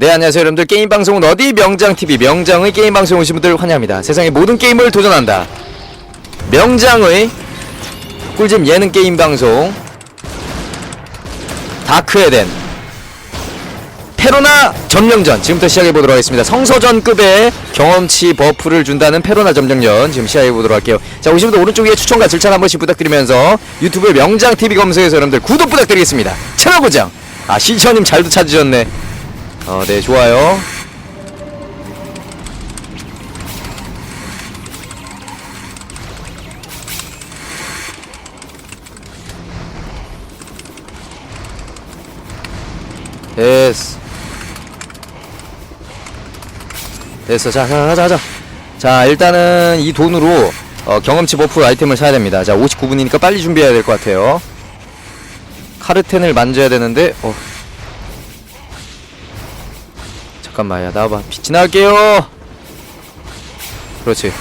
네 안녕하세요 여러분들. 게임 방송은 어디? 명장TV. 명장의 게임 방송 오신 분들 환영합니다. 세상의 모든 게임을 도전한다. 명장의 꿀잼 예능 게임 방송. 다크에덴. 페로나 점령전. 지금부터 시작해 보도록 하겠습니다. 성서전급의 경험치 버프를 준다는 페로나 점령전. 지금 시작해 보도록 할게요. 자 오신 분들 오른쪽 위에 추천과 질찬 한 번씩 부탁드리면서 유튜브에 명장TV 검색해서 여러분들 구독 부탁드리겠습니다. 채널 고정 아 시천님 잘도 찾으셨네 어, 네, 좋아요. 됐어. 됐어. 자, 자, 가자, 가자. 자, 일단은 이 돈으로 어, 경험치 버프 아이템을 사야 됩니다. 자, 59분이니까 빨리 준비해야 될 것 같아요. 카르텐을 만져야 되는데, 어, 잠깐만 야 나와봐. 빛이 나갈게요. 그렇지.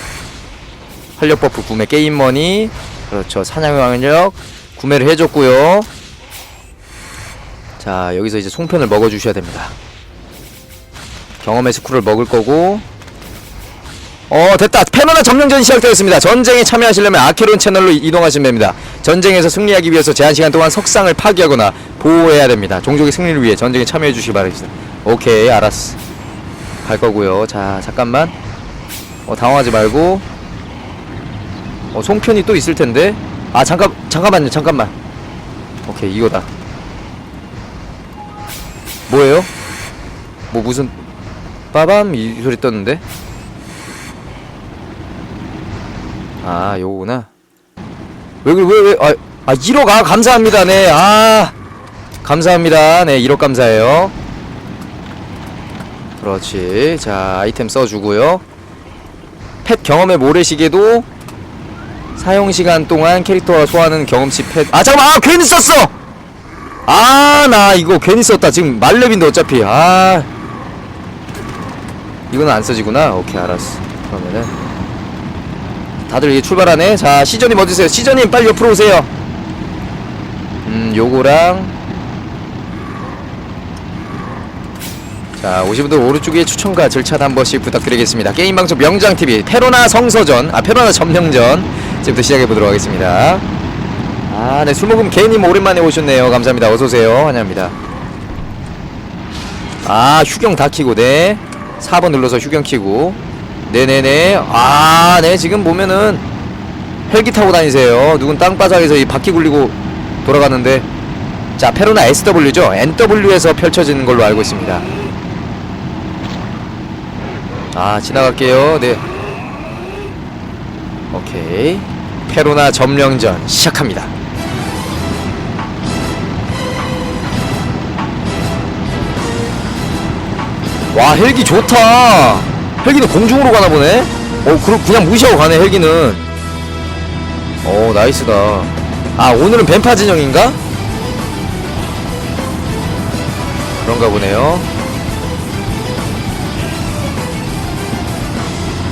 활력 버프 구매 게임머니. 그렇죠. 사냥의 왕력 구매를 해줬고요. 자 여기서 이제 송편을 먹어주셔야 됩니다. 경험의 스쿨을 먹을 거고. 어 됐다. 페노나 점령전 시작되었습니다. 전쟁에 참여하시려면 아케론 채널로 이동하시면 됩니다. 전쟁에서 승리하기 위해서 제한시간 동안 석상을 파괴하거나 보호해야 됩니다. 종족의 승리를 위해 전쟁에 참여해 주시기 바랍니다. 오케이 알았어 갈 거고요. 자 잠깐만. 어 당황하지 말고. 어 송편이 또 있을 텐데. 아 잠깐 잠깐만요 잠깐만. 오케이 이거다. 뭐예요? 뭐 무슨 빠밤? 이 소리 떴는데? 아 요거구나. 왜 그래 왜왜? 아, 아 1억 아 감사합니다. 네 아. 감사합니다. 네 1억 감사해요 그렇지. 자 아이템 써주고요. 펫 경험의 모래시계도 사용시간 동안 캐릭터가 소화하는 경험치 펫 아 잠깐만. 아 괜히 썼어! 아 나 이거 괜히 썼다. 지금 말렙인데 어차피. 아. 이거는 안 써지구나. 오케이 알았어. 그러면은. 다들 이제 출발하네. 자 시저님 어디세요? 시저님 빨리 옆으로 오세요. 음 요거랑 자 오신 분들 오른쪽에 추천과 절차 한 번씩 부탁드리겠습니다. 게임방송 명장TV 페로나 성서전 아 페로나 점령전. 지금부터 시작해보도록 하겠습니다. 아 네 술먹음 개님 오랜만에 오셨네요. 감사합니다. 어서오세요. 환영합니다. 아 휴경 다 키고 네. 4번 눌러서 휴경 키고. 네네네. 아 네 지금 보면은 헬기 타고 다니세요. 누군 땅바닥에서 이 바퀴 굴리고 돌아가는데. 자 페로나 SW죠? NW에서 펼쳐지는 걸로 알고 있습니다 아 지나갈게요. 네. 오케이. 페로나 점령전 시작합니다. 와 헬기 좋다. 헬기는 공중으로 가나 보네? 어 그럼 그냥 무시하고 가네 헬기는. 어 나이스다. 아 오늘은 뱀파 진영인가? 그런가 보네요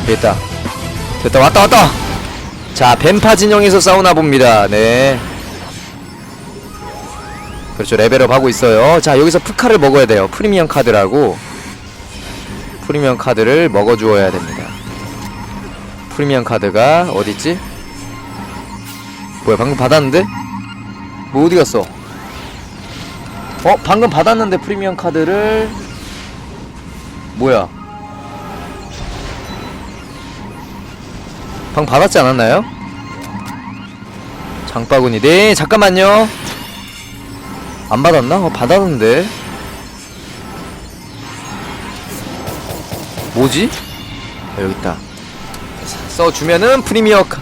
됐다. 됐다 왔다 왔다! 자 뱀파 진영에서 싸우나 봅니다. 네. 그렇죠 레벨업 하고 있어요. 자 여기서 푸카를 먹어야 돼요. 프리미엄 카드라고. 프리미엄 카드를 먹어주어야 됩니다. 프리미엄 카드가 어딨지? 뭐야 방금 받았는데? 뭐 어디 갔어? 어 방금 받았는데 프리미엄 카드를 뭐야 방 받았지 않았나요? 장바구니 네 잠깐만요 안 받았나? 어 받았는데 뭐지? 아, 여기 있다 써주면은 프리미어 카-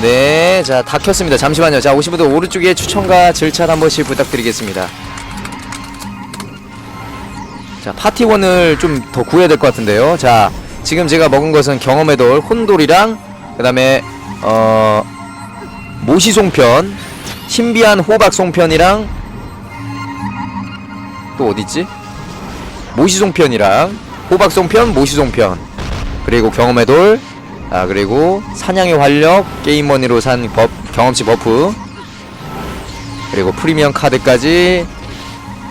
네, 자, 다 켰습니다. 잠시만요. 자, 오신 분들 오른쪽에 추천과 절차 한 번씩 부탁드리겠습니다. 자, 파티원을 좀 더 구해야 될 것 같은데요. 자, 지금 제가 먹은 것은 경험의 돌, 혼돌이랑, 그 다음에, 어, 모시송편, 신비한 호박송편이랑, 또 어딨지? 모시송편이랑, 호박송편, 모시송편, 그리고 경험의 돌, 아 그리고 사냥의 활력 게임머니로 산 버, 경험치 버프. 그리고 프리미엄 카드까지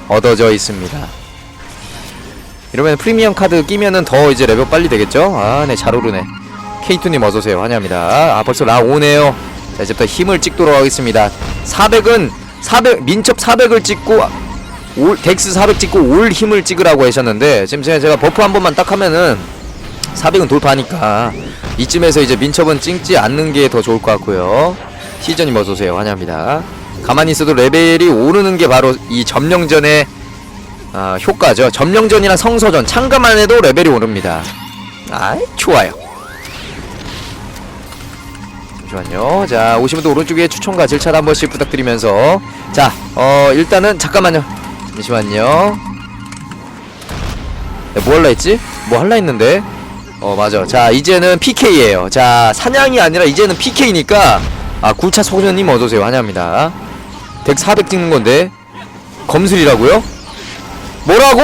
얻어져 있습니다 이러면 프리미엄 카드 끼면은 더 이제 레벨 빨리 되겠죠? 아, 네, 잘 오르네. K2님 어서오세요. 환영합니다. 아, 벌써 라 오네요. 자, 이제부터 힘을 찍도록 하겠습니다. 400은, 400, 민첩 400을 찍고, 올, 덱스 400 찍고 올 힘을 찍으라고 하셨는데, 지금 제가, 버프 한 번만 딱 하면은, 400은 돌파하니까, 이쯤에서 이제 민첩은 찍지 않는 게 더 좋을 것 같고요. 시전님 어서오세요. 환영합니다. 가만히 있어도 레벨이 오르는 게 바로 이 점령전의 아, 효과죠. 점령전이나 성서전 참가만 해도 레벨이 오릅니다. 아이, 좋아요. 잠시만요. 자, 오시면 또 오른쪽에 추천과 질차를 한 번씩 부탁드리면서 자, 어, 일단은 잠깐만요. 잠시만요. 야, 뭐 할라 했지? 뭐 할라 했는데? 어, 맞아. 자, 이제는 PK예요. 자, 사냥이 아니라 이제는 PK니까 아, 굴차 소녀님 어서 오세요. 환영합니다. 덱 400 찍는 건데 검술이라고요? 뭐라고?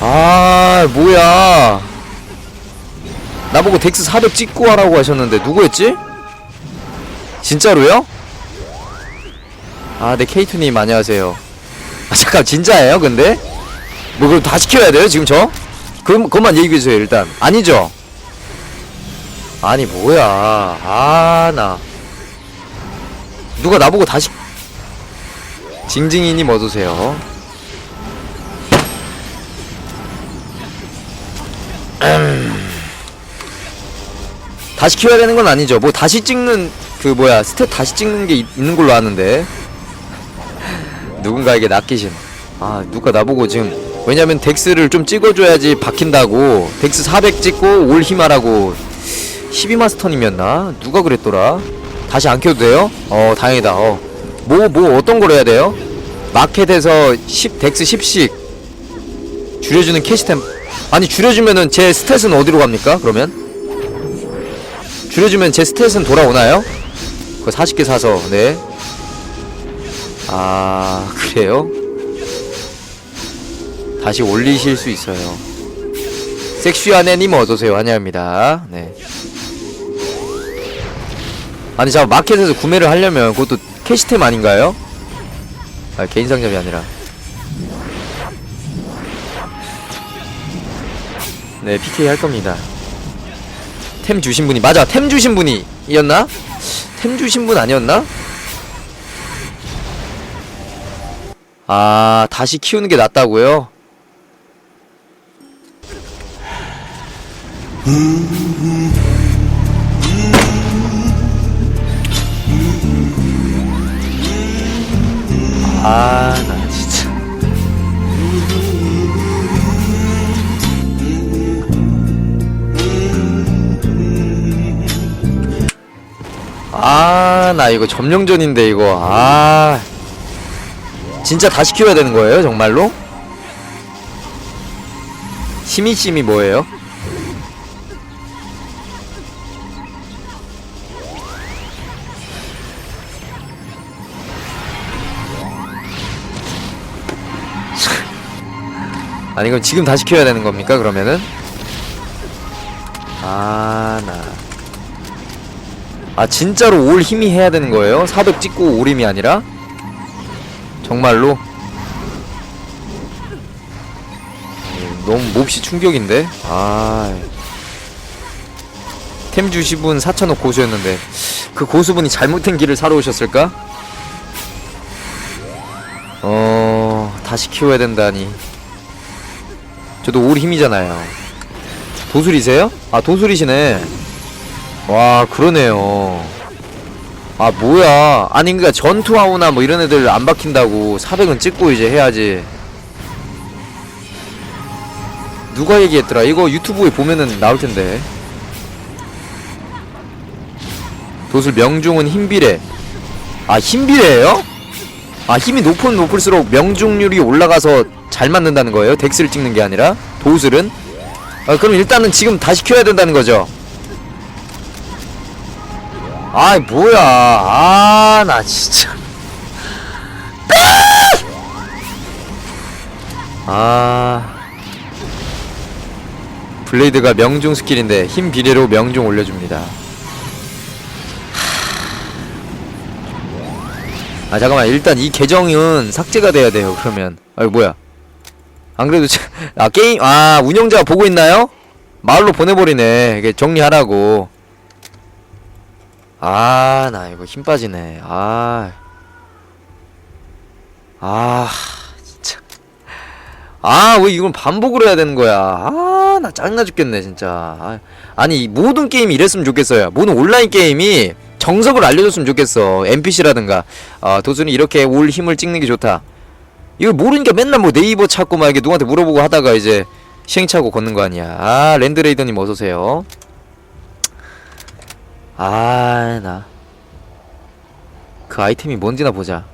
아 뭐야 나보고 덱스 400 찍고 하라고 하셨는데 누구였지? 진짜로요? 아네 케이트님 안녕하세요 아 잠깐 진짜예요 근데? 뭐 그럼 다 시켜야 돼요 지금 저? 그럼 그것만 얘기해주세요 일단 아니죠? 아니 뭐야 아나 누가 나보고 다시 징징이님 어서오세요? 다시 키워야 되는 건 아니죠. 뭐 다시 찍는 그 뭐야 스탯 다시 찍는 게 있, 는 걸로 아는데. 누군가에게 낚이심 아 누가 나보고 지금. 왜냐면 덱스를 좀 찍어줘야지 박힌다고. 덱스 400 찍고 올 힘하라고. 12마스터님이었나? 누가 그랬더라? 다시 안 켜도 돼요? 어 다행이다. 어. 뭐, 뭐 어떤 걸 해야 돼요? 마켓에서 10, 덱스 10씩 줄여주는 캐시템 아니 줄여주면은 제 스탯은 어디로 갑니까 그러면? 줄여주면 제 스탯은 돌아오나요? 그거 40개 사서 네. 아 그래요? 다시 올리실 수 있어요 섹시한 애님 어서오세요 환영합니다 네 아니 잠깐 마켓에서 구매를 하려면 그것도 캐시템 아닌가요? 아 개인 상점이 아니라 네 PK 할 겁니다 템 주신 분이 맞아 템 주신 분이 이었나? 템 주신 분 아니었나? 아 다시 키우는 게 낫다고요? 아, 나 진짜. 아, 나 이거 점령전인데, 이거. 아. 진짜 다시 키워야 되는 거예요, 정말로? 시미심이 뭐예요? 아니 그럼 지금 다시 키워야 되는 겁니까 그러면은? 아, 나. 아, 진짜로 올 힘이 해야 되는 거예요? 400 찍고 올 힘이 아니라? 정말로? 음, 너무 몹시 충격인데? 아. 템 주신 분 4천원 고수였는데, 그 고수분이 잘못된 길을 사러 오셨을까? 어, 다시 키워야 된다니. 저도 올 힘이잖아요. 도술이세요? 아 도술이시네. 와 그러네요. 아 뭐야? 아니 그니까 전투아우나 뭐 이런 애들 안 박힌다고 400은 찍고 이제 해야지. 누가 얘기했더라? 이거 유튜브에 보면은 나올 텐데. 도술 명중은 힘비례. 아 힘비례예요? 아 힘이 높은 높을수록 명중률이 올라가서 잘 맞는다는 거예요? 덱스를 찍는 게 아니라. 도술은? 아 그럼 일단은 지금 다시 켜야 된다는 거죠? 아이 뭐야. 아 나 진짜. 아. 블레이드가 명중 스킬인데 힘 비례로 명중 올려줍니다. 아 잠깐만. 일단 이 계정은 삭제가 돼야 돼요 그러면. 아이 뭐야 안 그래도 참- 아 게임 아 운영자가 보고 있나요? 마을로 보내버리네 이게 정리하라고 아 나 이거 힘 빠지네 아 아, 진짜. 아, 왜 이건 반복을 해야 되는 거야? 아, 나 짜증나 죽겠네, 진짜. 아, 아니, 이 모든 게임이 이랬으면 좋겠어요. 모든 온라인 게임이 정석을 알려줬으면 좋겠어. NPC라든가. 아, 도순이 이렇게 올 힘을 찍는 게 좋다. 이걸 모르니까 맨날 뭐 네이버 찾고 막 이렇게 누구한테 물어보고 하다가 이제 시행착오 걷는 거 아니야. 아, 랜드레이더님 어서오세요. 아, 나. 그 아이템이 뭔지나 보자.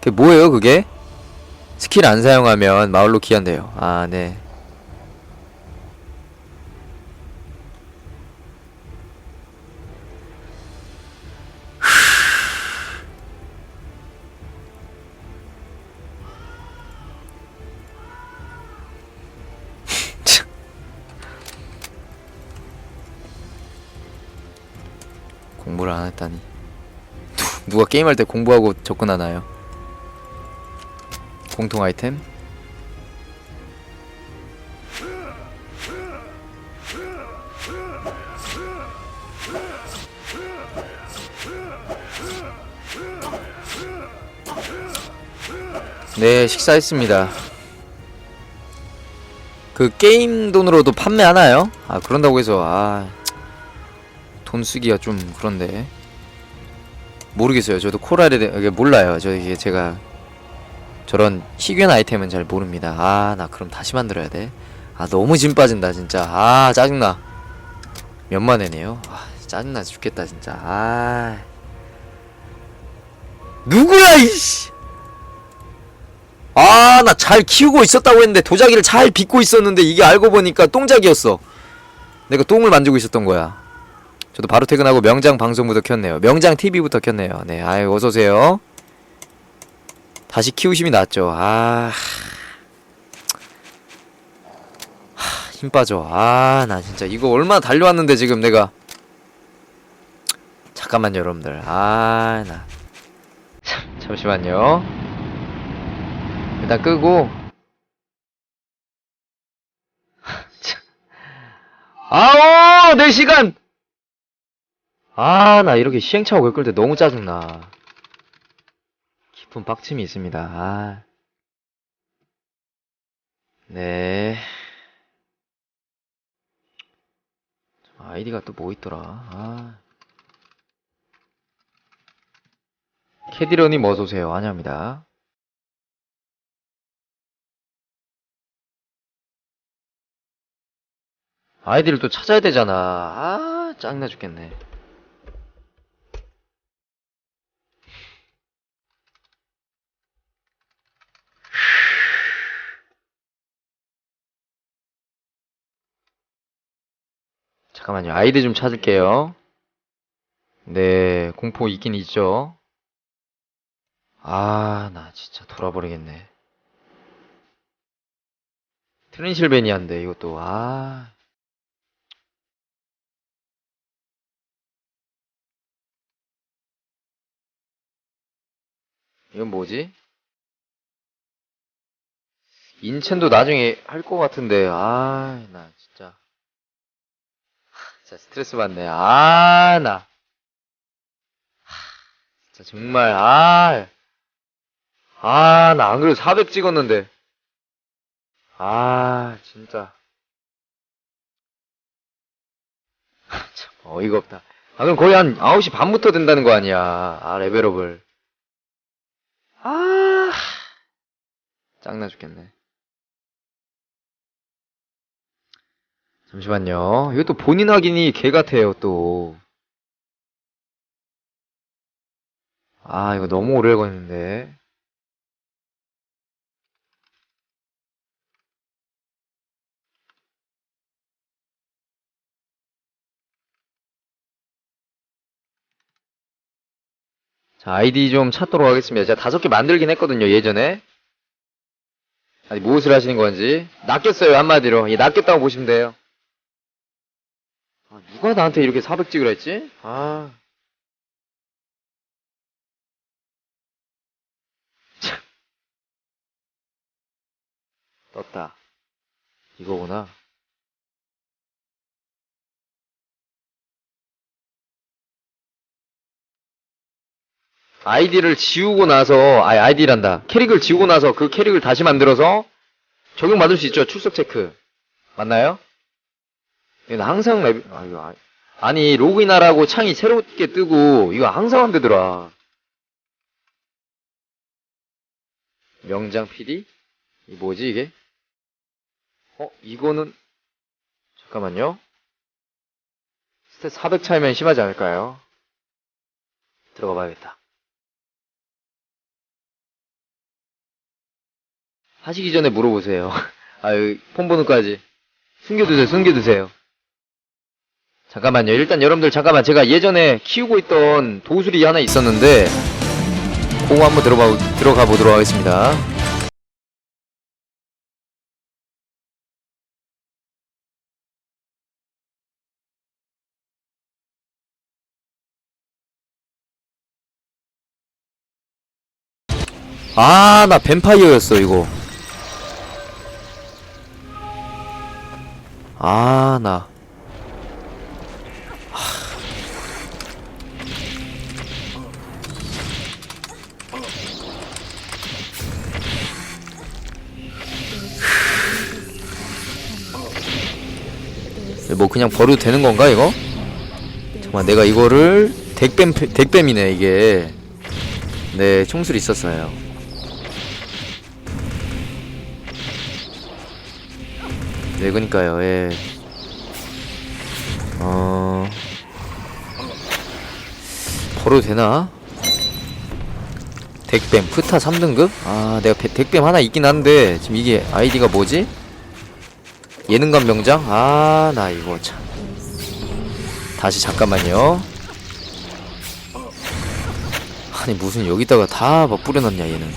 그게 뭐예요, 그게? 스킬 안 사용하면 마을로 귀한대요. 아, 네. 누- 누가 게임할 때 공부하고 접근하나요? 공통 아이템? 네, 식사했습니다. 그 게임 돈으로도 판매하나요? 아, 그런다고 해서 아, 돈 쓰기가 좀 그런데 모르겠어요. 저도 코랄에 대해 몰라요. 저 이게 제가 저런 희귀한 아이템은 잘 모릅니다. 아, 나 그럼 다시 만들어야 돼. 아, 너무 진 빠진다, 진짜. 아, 짜증나. 몇만 원이네요. 아, 짜증나 죽겠다, 진짜. 아. 누구야, 이씨! 아, 나 잘 키우고 있었다고 했는데 도자기를 잘 빚고 있었는데 이게 알고 보니까 똥작이었어. 내가 똥을 만지고 있었던 거야. 저도 바로 퇴근하고 명장 방송부터 켰네요. 명장 TV부터 켰네요. 네, 아유, 어서오세요. 다시 키우심이 낫죠. 아. 하, 힘 빠져. 아, 나 진짜 이거 얼마나 달려왔는데 지금 내가. 잠깐만요, 여러분들. 아, 나. 참, 잠시만요. 일단 끄고. 참. 아오! 내 시간! 아, 나 이렇게 시행착오 겪을 때 너무 짜증나. 깊은 빡침이 있습니다. 아. 네. 참, 아이디가 또 뭐 있더라. 아. 캐디런님 어서오세요. 환영합니다. 아이디를 또 찾아야 되잖아. 아, 짱나 죽겠네. 잠깐만요. 아이디 좀 찾을게요. 네, 공포 있긴 있죠. 아, 나 진짜 돌아버리겠네. 트랜실베니아인데, 이것도, 아. 이건 뭐지? 인첸도 나중에 할 것 같은데, 아, 나 진짜. 스트레스 받네. 아, 나. 진짜 정말, 아. 아, 나 안 그래도 400 찍었는데. 아, 진짜. 참, 어이가 없다. 아, 그럼 거의 한 9시 반부터 된다는 거 아니야. 아, 레벨업을. 아, 짱나 죽겠네. 잠시만요. 이것도 본인 확인이 개 같아요, 또. 아, 이거 너무 오래 걸리는데. 자, 아이디 좀 찾도록 하겠습니다. 제가 다섯 개 만들긴 했거든요, 예전에. 아니, 무엇을 하시는 건지. 낚였어요, 한마디로. 예, 낚였다고 보시면 돼요. 아, 누가 나한테 이렇게 400 찍으라 했지? 아. 참. 떴다. 이거구나. 아이디를 지우고 나서, 아, 아이디란다. 캐릭을 지우고 나서 그 캐릭을 다시 만들어서 적용받을 수 있죠. 출석 체크. 맞나요? 이건 항상 레벨, 아, 이거, 아- 아니, 로그인하라고 창이 새롭게 뜨고, 이거 항상 안 되더라. 명장 PD? 이 뭐지, 이게? 어, 이거는, 잠깐만요. 스탯 400 차이면 심하지 않을까요? 들어가 봐야겠다. 하시기 전에 물어보세요. 아유, 폰 번호까지. 숨겨두세요, 숨겨두세요. 잠깐만요. 일단 여러분들 잠깐만 제가 예전에 키우고 있던 도술이 하나 있었는데 그거 한번 들어봐, 들어가 보도록 하겠습니다. 아, 나 뱀파이어였어, 이거. 아, 나. 뭐 그냥 버려도 되는 건가 이거? 잠깐 내가 이거를 덱뱀 덱뱀이네 이게 네 총술 있었어요 네 그니까요 예. 어 버려도 되나? 덱뱀 프타 3등급? 아 내가 배- 덱뱀 하나 있긴 한데 지금 이게 아이디가 뭐지? 예능감 명장? 아, 나 이거 참. 다시 잠깐만요. 아니, 무슨 여기다가 다 막 뿌려놨냐, 얘는.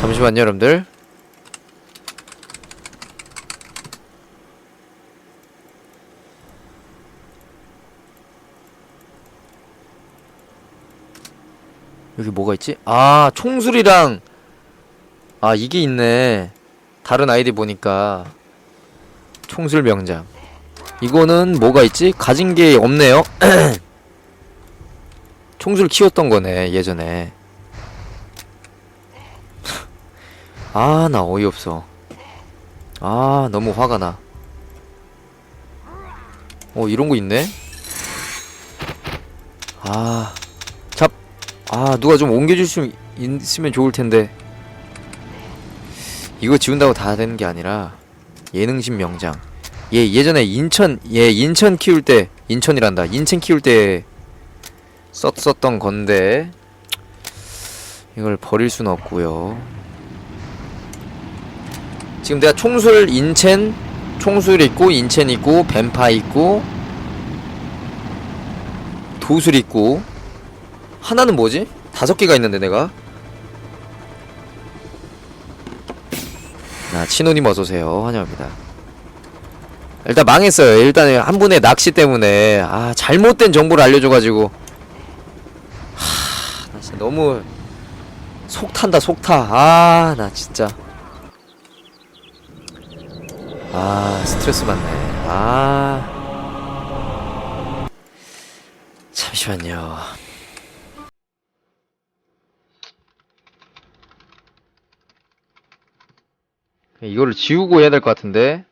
잠시만요, 여러분들. 여기 뭐가 있지? 아, 총술이랑, 아, 이게 있네. 다른 아이디 보니까 총술 명장. 이거는 뭐가 있지? 가진 게 없네요. 총술 키웠던 거네 예전에. 아 나 어이없어. 아 너무 화가 나 어 이런 거 있네? 아 잡 아 누가 좀 옮겨줄 수 있으면 좋을 텐데 이거 지운다고 다 되는 게 아니라 예능신 명장. 얘 예전에 인천 얘 인천 키울 때 인천이란다. 인천 키울 때 썼, 썼던 건데 이걸 버릴 수는 없고요. 지금 내가 총술 인첸 총술 있고 인첸 있고 뱀파 있고 도술 있고 하나는 뭐지? 다섯 개가 있는데 내가 아, 친호님 어서오세요. 환영합니다. 일단 망했어요. 일단 한 분의 낚시 때문에, 아, 잘못된 정보를 알려줘가지고. 하, 나 진짜 너무 속 탄다, 속 타. 아, 나 진짜. 아, 스트레스 받네. 아. 잠시만요. 이거를 지우고 해야 될 것 같은데.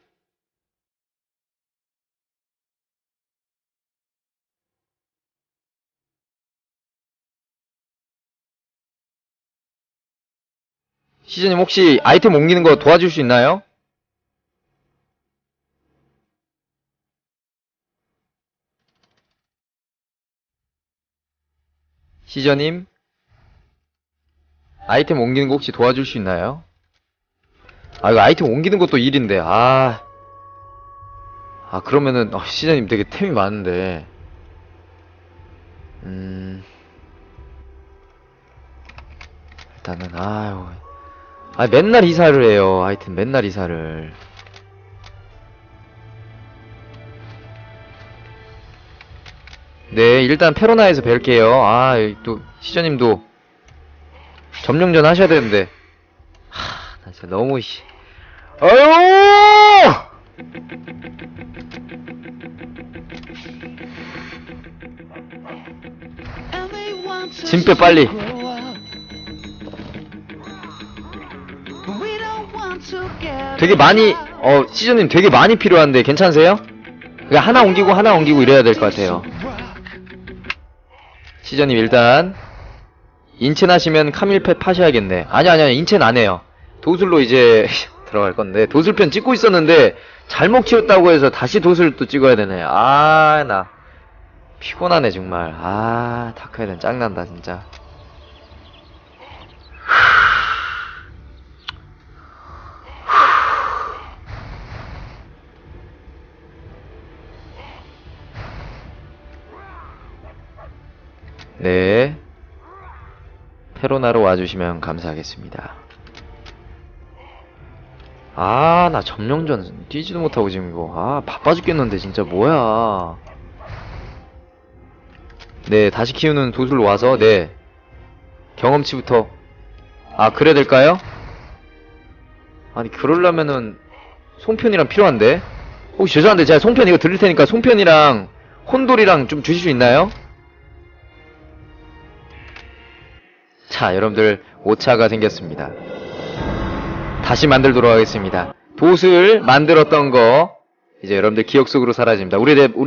시즈님 혹시 아이템 옮기는 거 도와줄 수 있나요? 시저님 아이템 옮기는 거 혹시 도와줄 수 있나요? 아 이거 아이템 옮기는 것도 일인데 아. 아 그러면은 어, 시장님 되게 템이 많은데. 음. 일단은 아유. 아 맨날 이사를 해요 하여튼 맨날 이사를. 네 일단 페로나에서 뵐게요. 아또 시저님도. 점령전 하셔야 되는데. 하, 아, 진짜 너무 씨. 아유! 짐빼 빨리. 되게 많이 어 시즌님 되게 많이 필요한데 괜찮으세요? 그냥 하나 옮기고 하나 옮기고 이래야 될 것 같아요. 시전님 일단 인첸 하시면 카밀펫 파셔야겠네. 아니 아니 아니 인첸 안 해요. 도술로 이제 들어갈 건데 도술편 찍고 있었는데 잘못 키웠다고 해서 다시 도술 또 찍어야 되네. 아 나 피곤하네 정말. 아 다크헤드는 짱난다 진짜. 네. 페로나로 와주시면 감사하겠습니다. 아, 나 점령전 뛰지도 못하고 지금 이거. 아, 바빠 죽겠는데, 진짜 뭐야. 네, 다시 키우는 도술로 와서, 네. 경험치부터. 아, 그래야 될까요? 아니, 그러려면은, 송편이랑 필요한데? 혹시 죄송한데, 제가 송편 이거 드릴 테니까 송편이랑 혼돌이랑 좀 주실 수 있나요? 자, 여러분들 5차가 생겼습니다. 다시 만들도록 하겠습니다. 돛을 만들었던 거 이제 여러분들 기억 속으로 사라집니다. 우리 대- 우리